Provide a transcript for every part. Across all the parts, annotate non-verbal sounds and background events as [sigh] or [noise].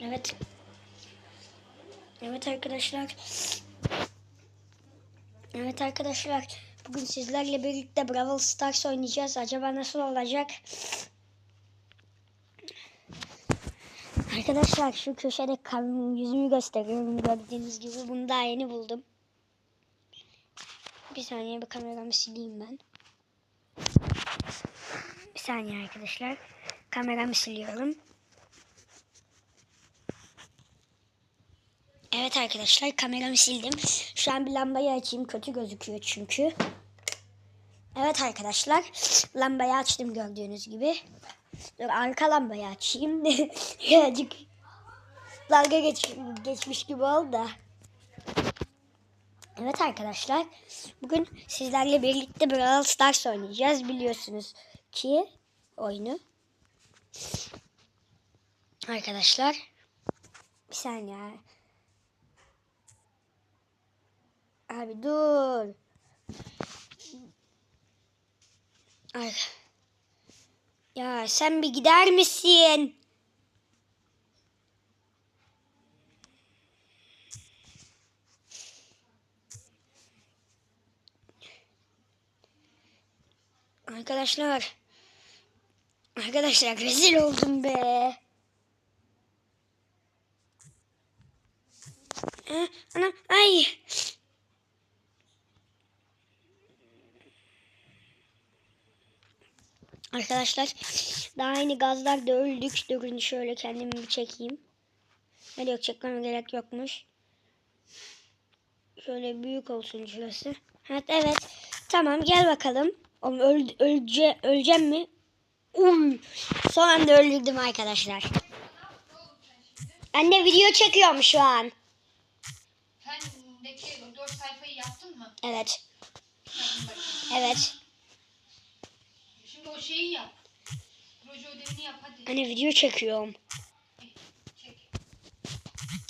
Evet. Evet arkadaşlar. Evet arkadaşlar. Bugün sizlerle birlikte Brawl Stars oynayacağız. Acaba nasıl olacak? Arkadaşlar şu köşede kan yüzümü gösteriyorum gördüğünüz gibi. Bunu daha yeni buldum. Bir saniye bir kameramı sileyim ben. Bir saniye arkadaşlar. Kameramı siliyorum. Evet arkadaşlar kameramı sildim. Şu an bir lambayı açayım. Kötü gözüküyor çünkü. Evet arkadaşlar. Lambayı açtım gördüğünüz gibi. Dur arka lambayı açayım. [laughs] Birazcık dalga geç, geçmiş gibi oldu da. Evet arkadaşlar. Bugün sizlerle birlikte Brawl Stars oynayacağız. Biliyorsunuz ki oyunu. Arkadaşlar. Bir saniye. Abi dur. Ay. Ya sen bir gider misin? Arkadaşlar. Arkadaşlar rezil oldum be. Eh, anam ay. Arkadaşlar daha yeni gazlarda öldük. Durun şöyle kendimi bir çekeyim. Hadi yok çekmeme gerek yokmuş. Şöyle büyük olsun şurası. Evet evet. Tamam gel bakalım. Oğlum öl, ölce, öleceğim mi? Uy. Son anda öldürdüm arkadaşlar. Anne video çekiyorum şu an. O dört sayfayı yaptın mı? Evet. Evet. O şeyi yap. Proje ödevini yap hadi. Anne video çekiyorum. Çek.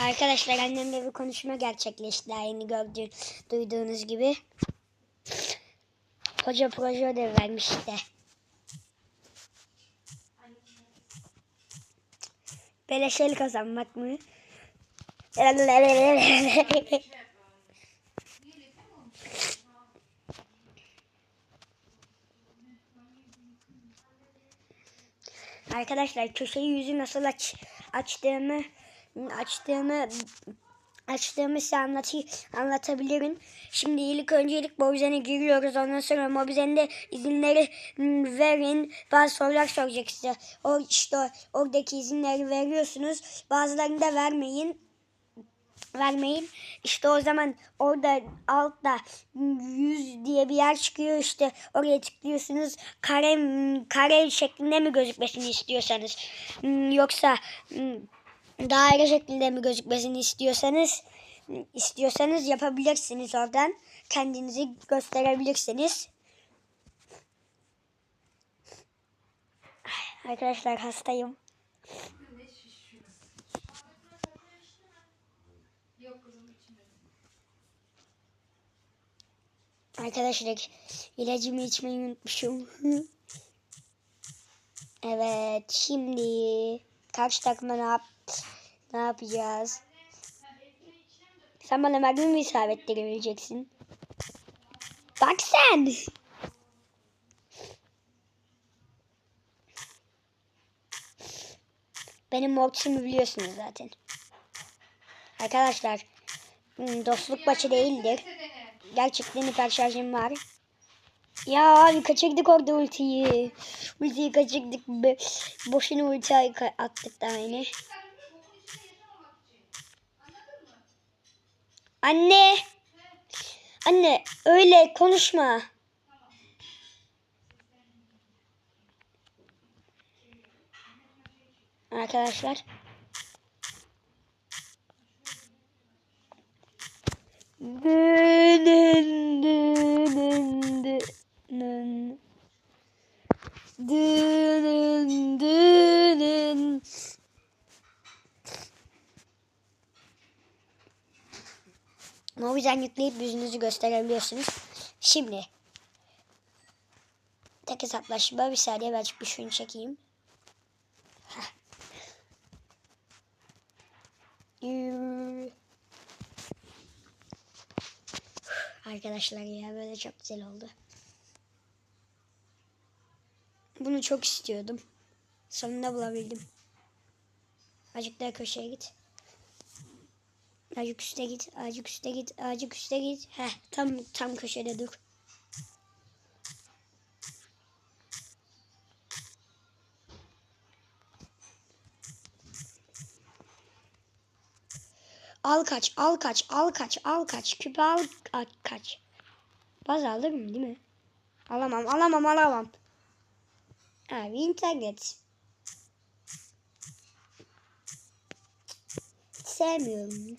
Arkadaşlar annemle bir konuşma gerçekleşti daha yeni gördüğün, duyduğunuz gibi. Hoca proje ödevi vermişti. Beleşeli kazanmak mı? [laughs] [laughs] Arkadaşlar köşeyi yüzü nasıl aç, açtığımı açtığımı açtığımı size anlatayım, anlatabilirim. Şimdi ilk öncelik Mobizen'e giriyoruz. Ondan sonra Mobizen'de izinleri mm, verin. Bazı sorular soracak size. O işte oradaki izinleri veriyorsunuz. Bazılarını da vermeyin vermeyin. İşte o zaman orada altta 100 diye bir yer çıkıyor işte oraya tıklıyorsunuz. Kare kare şeklinde mi gözükmesini istiyorsanız hmm, yoksa hmm, daire şeklinde mi gözükmesini istiyorsanız istiyorsanız yapabilirsiniz oradan. Kendinizi gösterebilirsiniz. Arkadaşlar hastayım. Arkadaşlar ilacımı içmeyi unutmuşum. evet şimdi karşı takıma ne, yap ne yapacağız? Sen bana mermi mi isabettirebileceksin? Bak sen. Benim mortisimi biliyorsunuz zaten. Arkadaşlar hmm, dostluk maçı değildir. Gerçekten hiper şarjım var. Ya abi kaçırdık orada ultiyi. Ultiyi kaçırdık. Be. Boşuna ulti attık da aynı. Anne. Anne öyle konuşma. Arkadaşlar. Dın dın dın dın dın. Dın dın dın. Mobizen yükleyip yüzünüzü gösterebiliyorsunuz. Şimdi tek hesaplaşma bir saniye ben bir şunu çekeyim. Heh. Arkadaşlar ya böyle çok güzel oldu. Bunu çok istiyordum. Sonunda bulabildim. Azıcık daha köşeye git. Azıcık üste git. Azıcık üste git. Azıcık üste git. Heh tam tam köşede dur. Al kaç, al kaç, al kaç, al kaç. Küpe al, al kaç. Baz alırım değil mi? Alamam, alamam, alamam. Abi internet. Sevmiyorum.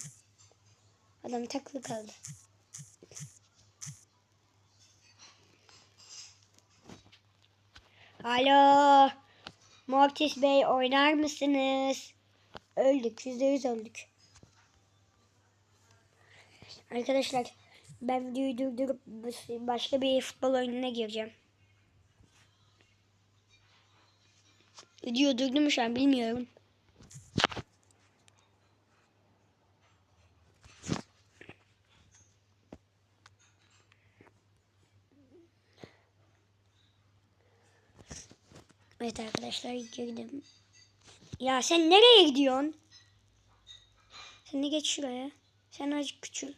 Adam takılı kaldı. Alo. Mortis Bey oynar mısınız? Öldük. Yüzde yüz öldük. Arkadaşlar ben videoyu durdurup başka bir futbol oyununa gireceğim. Video durdu mu şu an bilmiyorum. Evet arkadaşlar girdim. Ya sen nereye gidiyorsun? Sen de geç şuraya. Sen azıcık küçül.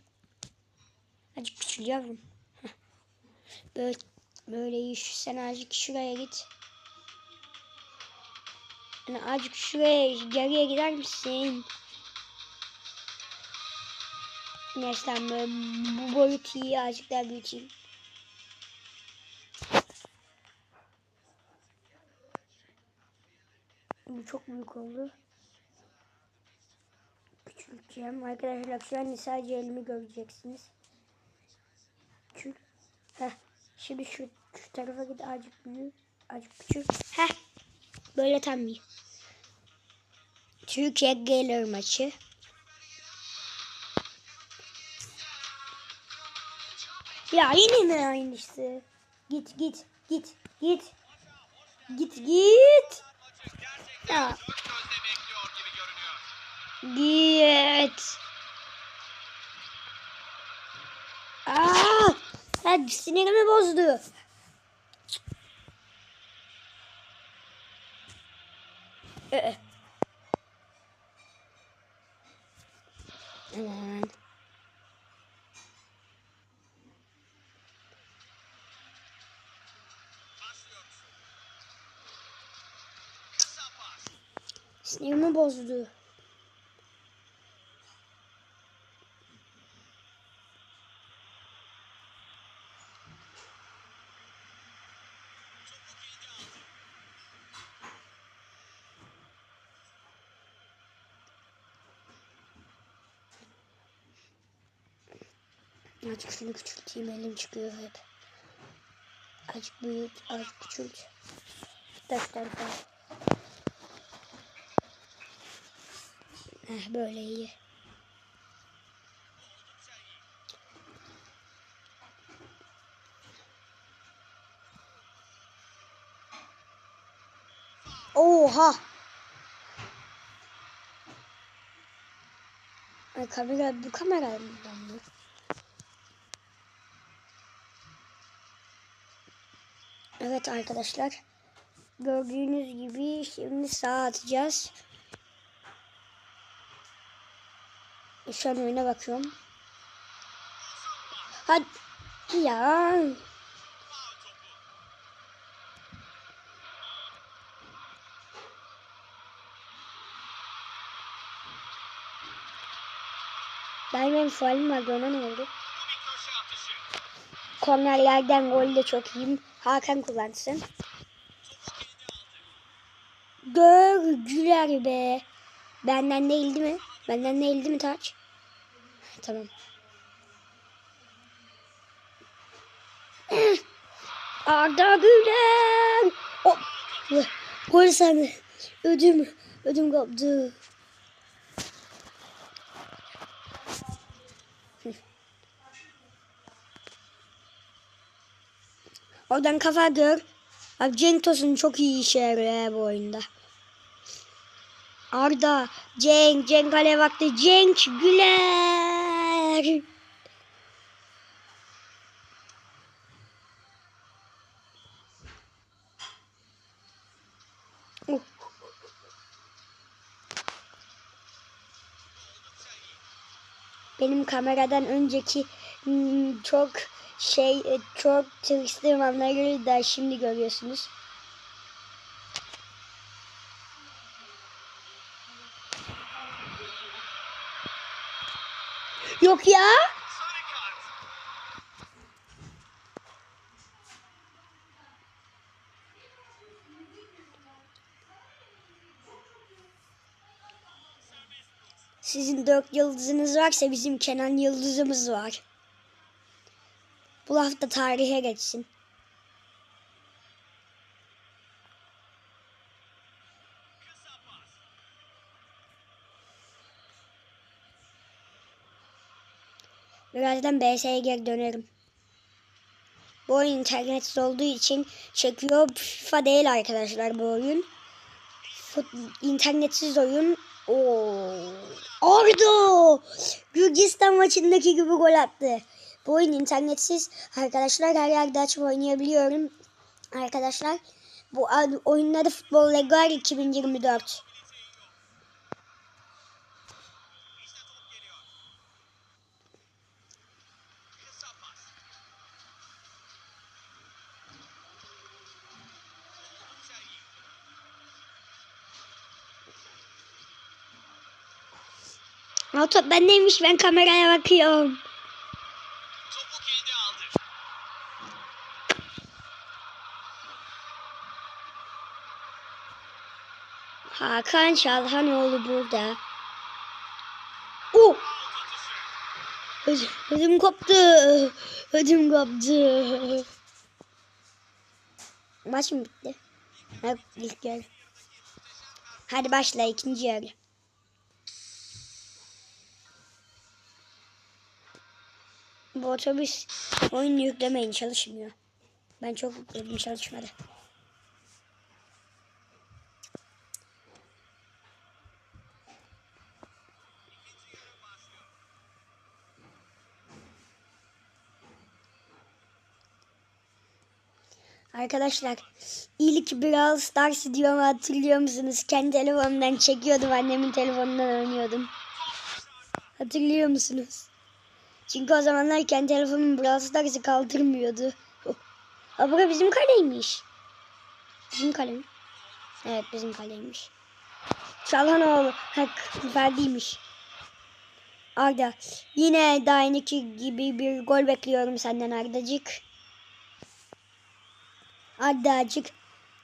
Azıcık küçül yavrum. Böyle, böyle iyi. Sen azıcık şuraya git. Yani azıcık şuraya geriye gider misin? Neyse ben böyle bu boyutu iyi azıcık daha büyüteyim. Bu çok büyük oldu. Küçülteceğim. Arkadaşlar şu an sadece elimi göreceksiniz. Küçül. Heh. Şimdi şu, şu tarafa git azıcık büyük. Azıcık küçül. Heh. Böyle tam iyi. Türkiye gelir maçı. Ya yine mi aynısı? Git git git git. Git git. Ya. Git. Aa! Ya sinirimi bozdu. Ee. Aman. Sinirimi bozdu. Azıcık şunu küçülteyim elim çıkıyor hep. Azıcık büyüt, azıcık küçült. Dört tane falan. Heh, böyle iyi. Oha! Ay kamera bu kamera mı? Evet arkadaşlar. Gördüğünüz gibi şimdi sağa atacağız. Şu an oyuna bakıyorum. Hadi ya. Ben benim faulim vardı ne oldu? Kornerlerden gol de çok iyiyim. Hakan kullansın. Gördüler be. Benden değildi mi? Benden değildi mi taç? Tamam. Arda Güler. Oh. Gol sandı. Ödüm. Ödüm koptu. Oradan kafa gör. Abi Cenk Tosun çok iyi işe yarıyor ya bu oyunda. Arda, Cenk, Cenk kale baktı. Cenk Güler. Benim kameradan önceki hmm, çok şey e, çok tırstığım anları da şimdi görüyorsunuz. Yok ya. Sizin dört yıldızınız varsa bizim Kenan yıldızımız var. Bu hafta tarihe geçsin. Birazdan BS'ye geri dönerim. Bu oyun internetsiz olduğu için çekiyor. FIFA değil arkadaşlar bu oyun. Fut, internetsiz oyun. Oo. Ordu! Gürcistan maçındaki gibi gol attı. Bu oyun internetsiz. Arkadaşlar her yerde açıp oynayabiliyorum. Arkadaşlar bu oyunun adı Futbol Legal 2024. İşte top geliyor. Kısa pas. Oldukça iyi. O top bendeymiş ben kameraya bakıyorum. Hakan Çalhanoğlu burada. Oh! Ödüm, ödüm koptu. Ödüm koptu. Maç mı bitti? Ha, ilk yarı. Hadi başla ikinci yarı. Bu otobüs oyun yüklemeyin çalışmıyor. Ben çok yükledim çalışmadı. Arkadaşlar ilk Brawl Stars diyorum hatırlıyor musunuz? Kendi telefonumdan çekiyordum annemin telefonundan oynuyordum. Hatırlıyor musunuz? Çünkü o zamanlar kendi telefonum Brawl Stars'ı kaldırmıyordu. [laughs] Aa, bura bizim kaleymiş. Bizim kale mi? Evet bizim kaleymiş. Çalhanoğlu. Hak verdiymiş. Arda. Yine daha gibi bir gol bekliyorum senden Ardacık. Ardacık.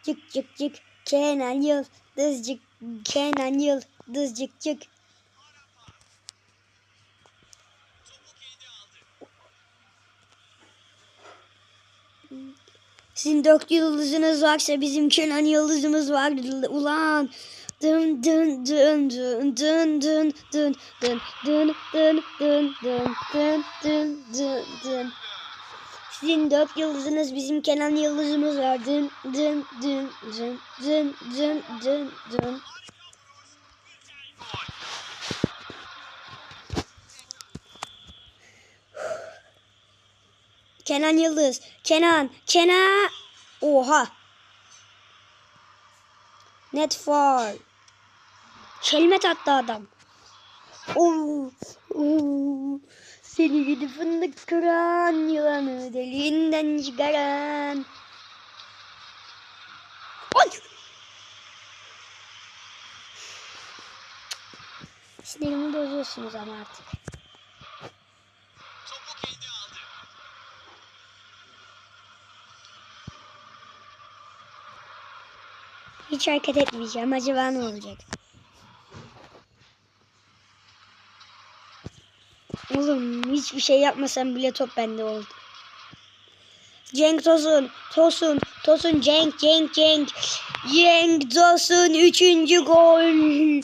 Cık cık cık. Kenan Yıldızcık. Kenan Yıldızcık cık. Sizin dört yıldızınız varsa bizim Kenan yıldızımız var ulan. Dın dın dın dın dın dın dın dın dın dın dın dın dın dın dın dın. Sizin dört yıldızınız bizim Kenan yıldızımız var. Dın dın dın dın dın dın dın dın. Kenan Yıldız. Kenan. Kenan. Oha. Net faul. Kelmet attı adam. Oo, oo. Seni gidi fındık kıran yılanı deliğinden çıkaran. Ay! Sinirimi bozuyorsunuz ama artık. Hiç hareket etmeyeceğim. Acaba ne olacak? Oğlum hiçbir şey yapmasam bile top bende oldu. Cenk Tosun, Tosun, Tosun, Cenk, Cenk, Cenk. Cenk Tosun üçüncü gol.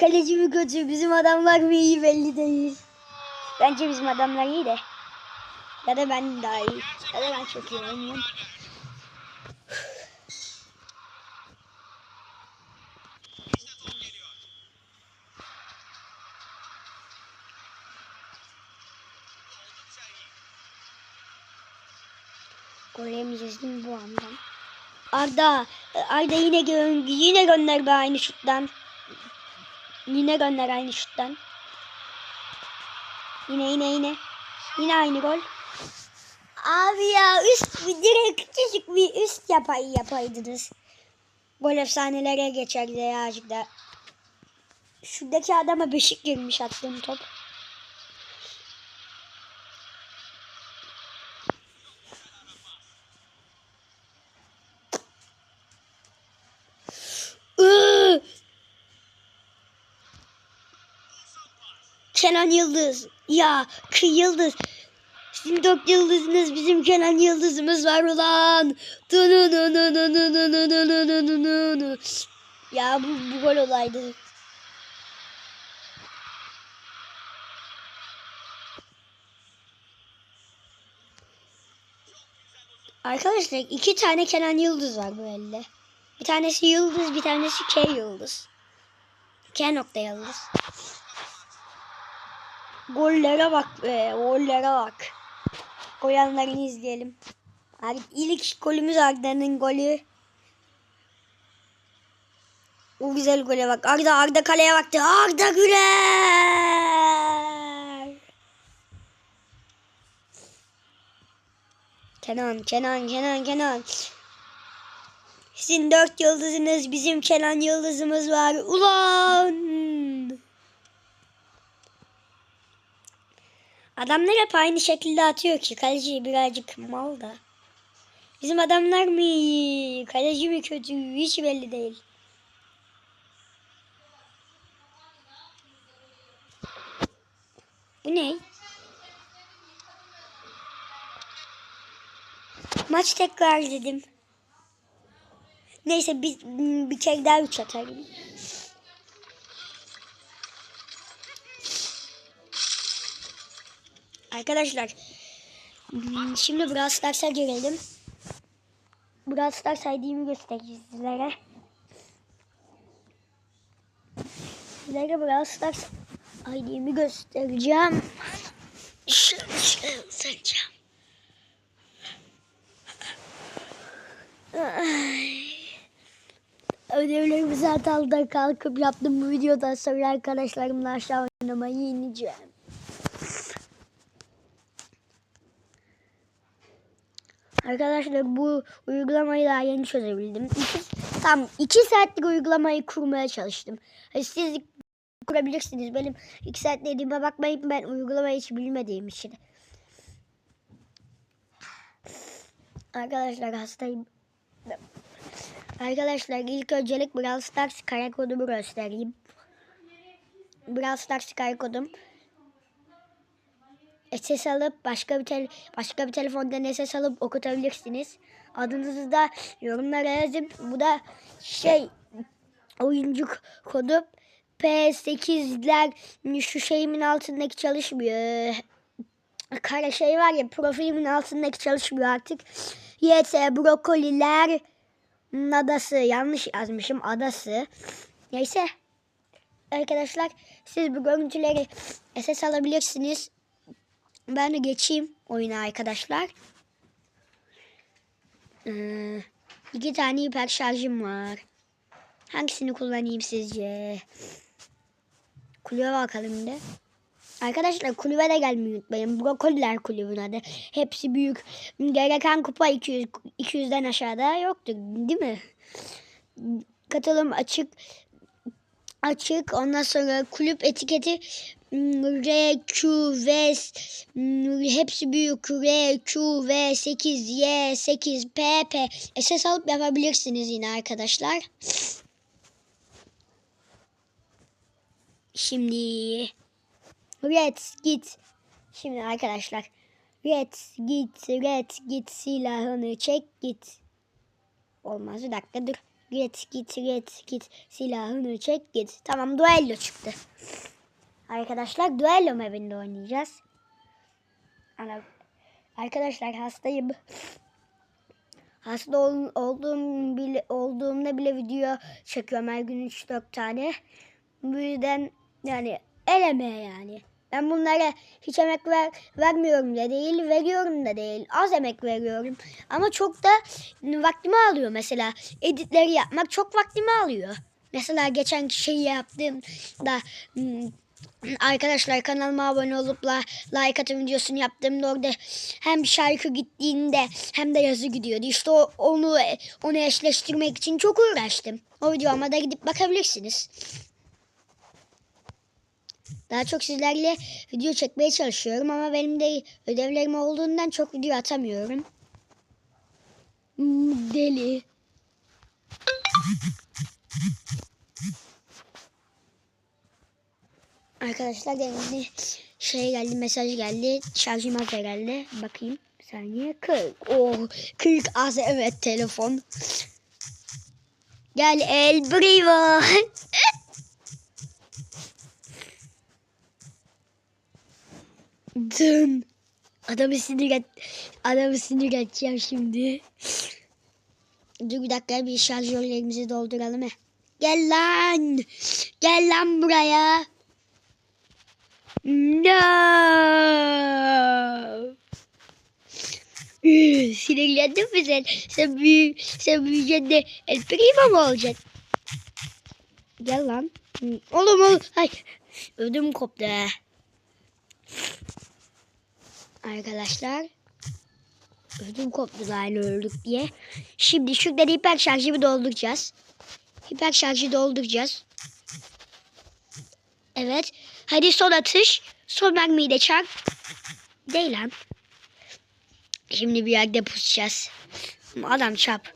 Kaleci mi kötü, bizim adamlar mı iyi belli değil. Bence bizim adamlar iyi de. Ya da ben daha iyi. Ya da ben çok iyi oynuyorum. Gol yemeyeceğiz değil mi bu andan? Arda. Arda yine gö yine gönder be aynı şuttan. Yine gönder aynı şuttan. Yine yine yine. Yine aynı gol. Abi ya üst direkt küçücük bir üst yapay yapaydınız. Gol efsanelere geçerdi ya azıcık da. Şuradaki adama beşik girmiş attığım top. Kenan Yıldız. Ya Kı Yıldız. Sizin dört yıldızınız bizim Kenan Yıldız'ımız var ulan. Ya bu, bu gol olaydı. Arkadaşlar iki tane Kenan Yıldız var bu elde. Bir tanesi Yıldız, bir tanesi K Yıldız. K nokta Yıldız. Gollere bak be, gollere bak. Koyanlarını izleyelim. İlk golümüz Arda'nın golü. O güzel gole bak. Arda Arda kaleye baktı. Arda Güler. Kenan, Kenan, Kenan, Kenan. Sizin dört yıldızınız, bizim Kenan yıldızımız var. Ulan! Adamlar hep aynı şekilde atıyor ki. Kaleci birazcık mal da. Bizim adamlar mı iyi, kaleci mi kötü hiç belli değil. Bu ne? Maç tekrar dedim. Neyse bir, bir kere daha üç atarım. Arkadaşlar hmm, şimdi Brawl Stars'a girelim. Brawl Stars ID'mi göstereceğiz sizlere. Sizlere Brawl Stars ID'mi göstereceğim. Şöyle göstereceğim. Ay. Ödevlerimi zaten kalkıp yaptım bu videodan sonra arkadaşlarımla aşağı oynamayı ineceğim. Arkadaşlar bu uygulamayı daha yeni çözebildim. İki, tam iki saatlik uygulamayı kurmaya çalıştım. Hani siz kurabilirsiniz. Benim iki saat dediğime bakmayın ben uygulamayı hiç bilmediğim için. Arkadaşlar hastayım. Arkadaşlar ilk öncelik Brawl Stars kare kodumu göstereyim. Brawl Stars kare kodum. SS alıp başka bir tel başka bir telefondan SS alıp okutabilirsiniz. Adınızı da yorumlara yazın. Bu da şey oyuncu kodu P8'ler şu şeyimin altındaki çalışmıyor. Kara şey var ya profilimin altındaki çalışmıyor artık. YT brokoliler adası yanlış yazmışım adası. Neyse arkadaşlar siz bu görüntüleri SS alabilirsiniz. Ben de geçeyim oyuna arkadaşlar. Ee, iki tane hiper şarjım var. Hangisini kullanayım sizce? Kulübe bakalım de. Arkadaşlar kulübe de gelmeyi unutmayın. Brokoliler kulübün adı. Hepsi büyük. Gereken kupa 200, 200'den aşağıda yoktur değil mi? Katılım açık açık. Ondan sonra kulüp etiketi R, Q, V hepsi büyük R, Q, V, 8, Y, 8, P, P. SS alıp yapabilirsiniz yine arkadaşlar. Şimdi Red git. Şimdi arkadaşlar Red git, Red git silahını çek git. Olmaz bir dakika dur. Red git, Red git silahını çek git. Tamam duello çıktı. Arkadaşlar duello mapinde oynayacağız. Ana, arkadaşlar hastayım. Hasta ol, olduğum bile, olduğumda bile video çekiyorum her gün 3-4 tane. Bu yüzden yani eleme yani. Ben bunlara hiç emek ver, vermiyorum da değil, veriyorum da değil. Az emek veriyorum. Ama çok da vaktimi alıyor mesela. Editleri yapmak çok vaktimi alıyor. Mesela geçen şeyi yaptığımda hmm, arkadaşlar kanalıma abone olup la, like atın videosunu yaptığımda orada hem şarkı gittiğinde hem de yazı gidiyordu. İşte o, onu onu eşleştirmek için çok uğraştım. O videoma da gidip bakabilirsiniz. Daha çok sizlerle video çekmeye çalışıyorum ama benim de ödevlerim olduğundan çok video atamıyorum. Hmm, Deli. Arkadaşlar geldi. Şey geldi mesaj geldi. Şarjım az herhalde. Bakayım. Bir saniye. 40. Oh 40 az evet telefon. Gel El Brivo. [laughs] Dın. Adamı sinir et. Adamı sinir edeceğim şimdi. Dur bir dakika bir şarjörlerimizi dolduralım. he. Gel lan. Gel lan buraya. No. Sinirlendin mi sen? Sen büyü, sen büyüyeceksin de El Primo mu olacaksın? Gel lan. Oğlum oğlum. Ay. Ödüm koptu. Arkadaşlar. Ödüm koptu lan öldük diye. Şimdi şuradan hiper şarjımı dolduracağız. Hiper şarjı dolduracağız. Evet. Hadi son atış. Son mermiyi de çak. Değil lan. Şimdi bir yerde pusacağız. Adam çap.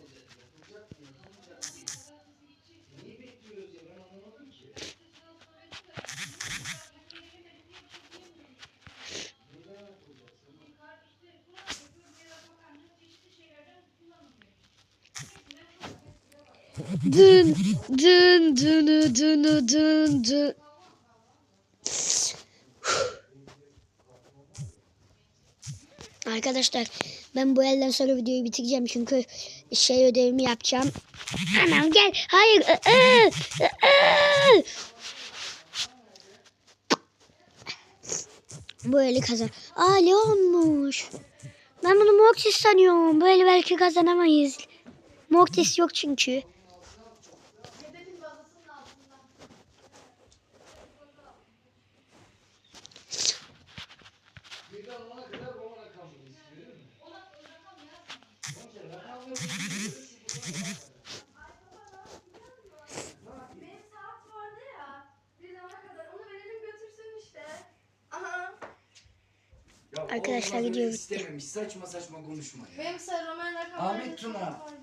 Dın dın dın dın dın dın. Arkadaşlar ben bu elden sonra videoyu bitireceğim çünkü şey ödevimi yapacağım. Anam gel. Hayır. Bu eli kazan. Aa Leon'muş. Ben bunu Mortis sanıyorum. Böyle belki kazanamayız. Mortis yok çünkü. Benim saat vardı ya. Bir zamana kadar onu verelim götürsün işte. Aha. Ya Arkadaşlar oğlum, video bitti. istememiş. Saçma saçma konuşma ya. Benim sarı Roman rakamları. Ahmet Tuna.